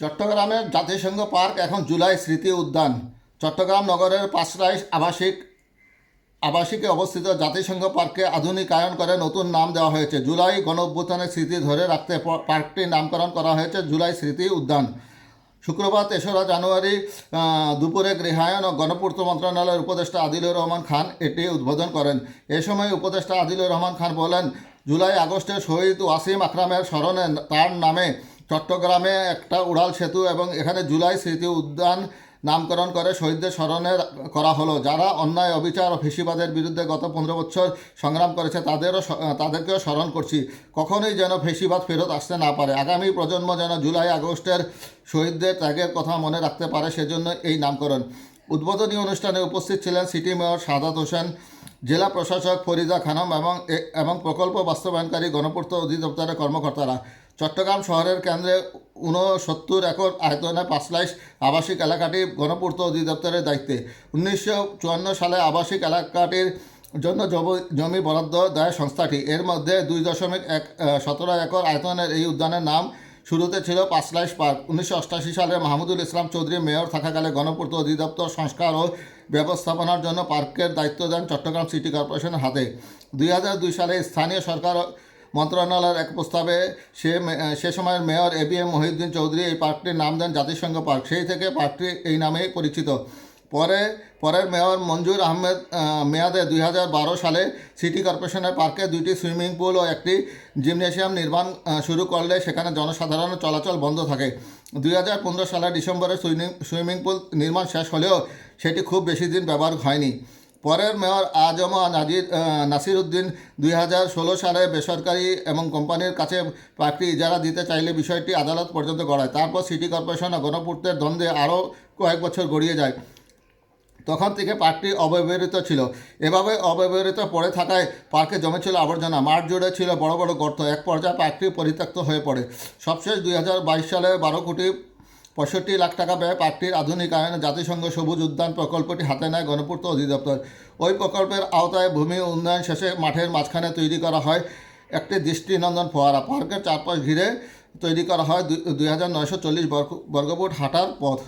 চট্টগ্রামের জাতিসংঘ পার্ক এখন জুলাই স্মৃতি উদ্যান। চট্টগ্রাম নগরের পাঁচরাইশ আবাসিক আবাসিকে অবস্থিত জাতিসংঘ পার্ককে আধুনিকায়ন করে নতুন নাম দেওয়া হয়েছে। জুলাই গণ অভ্যুত্থানের স্মৃতি ধরে রাখতে পার্কটির নামকরণ করা হয়েছে জুলাই স্মৃতি উদ্যান। শুক্রবার তেসরা জানুয়ারি দুপুরে গৃহায়ন ও গণপূর্ত মন্ত্রণালয়ের উপদেষ্টা আদিলুর রহমান খান এটি উদ্বোধন করেন। এ সময় উপদেষ্টা আদিলুর রহমান খান বলেন, জুলাই আগস্টে শহীদ ওয়াসিম আকরামের স্মরণে তার নামে চট্টগ্রামে একটা উড়াল সেতু এবং এখানে জুলাই স্মৃতি উদ্যান নামকরণ করে শহীদদের স্মরণে করা হলো। যারা অন্যায়, অবিচার ও ফেসিবাদের বিরুদ্ধে গত পনেরো বছর সংগ্রাম করেছে, তাদেরও তাদেরকেও স্মরণ করছি। কখনোই যেন ফেসিবাদ ফেরত আসতে না পারে। আগামী প্রজন্ম যেন জুলাই আগস্টের শহীদদের ত্যাগের কথা মনে রাখতে পারে, সেজন্য এই নামকরণ। উদ্বোধনী অনুষ্ঠানে উপস্থিত ছিলেন সিটি মেয়র সাদাত হোসেন জেলা প্রশাসক ফরিদা খানম এবং এবং প্রকল্প বাস্তবায়নকারী গণপূর্ত অধিদপ্তরের কর্মকর্তারা। চট্টগ্রাম শহরের কেন্দ্রে ঊনসত্তর একর আয়তনে পাঁচলাইশ আবাসিক এলাকাটি গণপূর্ত অধিদপ্তরের দায়িত্বে। উনিশশো চুয়ান্ন সালে আবাসিক এলাকাটির জন্য জমি বরাদ্দ দেয় সংস্থাটি। এর মধ্যে দুই দশমিক এক সতেরো একর আয়তনের এই উদ্যানের নাম শুরুতে ছিল পাঁচলাইশ পার্ক। উনিশশো অষ্টাশি সালে মাহমুদুল ইসলাম চৌধুরী মেয়র থাকাকালে গণপূর্ত অধিদপ্তর সংস্কার ও ব্যবস্থাপনার জন্য পার্কের দায়িত্ব দেন চট্টগ্রাম সিটি কর্পোরেশনের হাতে। দুই হাজার দুই সালে স্থানীয় সরকার মন্ত্রণালয়ের এক প্রস্তাবে সে সে সময়ের mayor A B M Mohiuddin Chowdhury এই পার্কটির নাম দেন জাতিসংঘ পার্ক। সেই থেকে পার্কটি এই নামেই পরিচিত। পরে, পরের মেয়র মঞ্জুর আহমেদ মেয়াদে দুই হাজার বারো সালে সিটি কর্পোরেশনের পার্কে দুইটি সুইমিং পুল ও একটি জিমনেশিয়াম নির্মাণ শুরু করলে সেখানে জনসাধারণের চলাচল বন্ধ থাকে। দুই হাজার পনেরো সালের ডিসেম্বরে সুইমিং সুইমিং পুল নির্মাণ শেষ হলেও সেটি খুব বেশি দিন ব্যবহার হয়নি। পরের মেয়র আজম নাজির নাসির উদ্দিন দুই হাজার ষোলো সালে বেসরকারি এবং কোম্পানির কাছে পার্কটি ইজারা দিতে চাইলে বিষয়টি আদালত পর্যন্ত গড়ায়। তারপর সিটি কর্পোরেশন ও গণপূর্তের দ্বন্দ্বে আরও কয়েক বছর গড়িয়ে যায়। তখন থেকে পার্কটি অব্যবহৃত ছিল। এভাবে অব্যবহৃত পড়ে থাকায় পার্কে জমেছিল আবর্জনা। মাঠ জুড়ে ছিল বড় বড় গর্ত। এক পর্যায়ে পার্কটি পরিত্যক্ত হয়ে পড়ে। সবশেষ দুই হাজার বাইশ সালে বারো কোটি পঁয়ষট্টি লাখ টাকা ব্যয়ে পার্কটির আধুনিকায়নে, জাতিসংঘ সবুজ উদ্যান প্রকল্পটি হাতে নেয় গণপূর্ত অধিদপ্তর। ওই প্রকল্পের আওতায় ভূমি উন্নয়ন শেষে মাঠের মাঝখানে তৈরি করা হয় একটি দৃষ্টিনন্দন ফোয়ারা। পার্কের চারপাশ ঘিরে তৈরি করা হয় দুই হাজার নয়শো চল্লিশ বর্গ বর্গফুট হাঁটার পথ।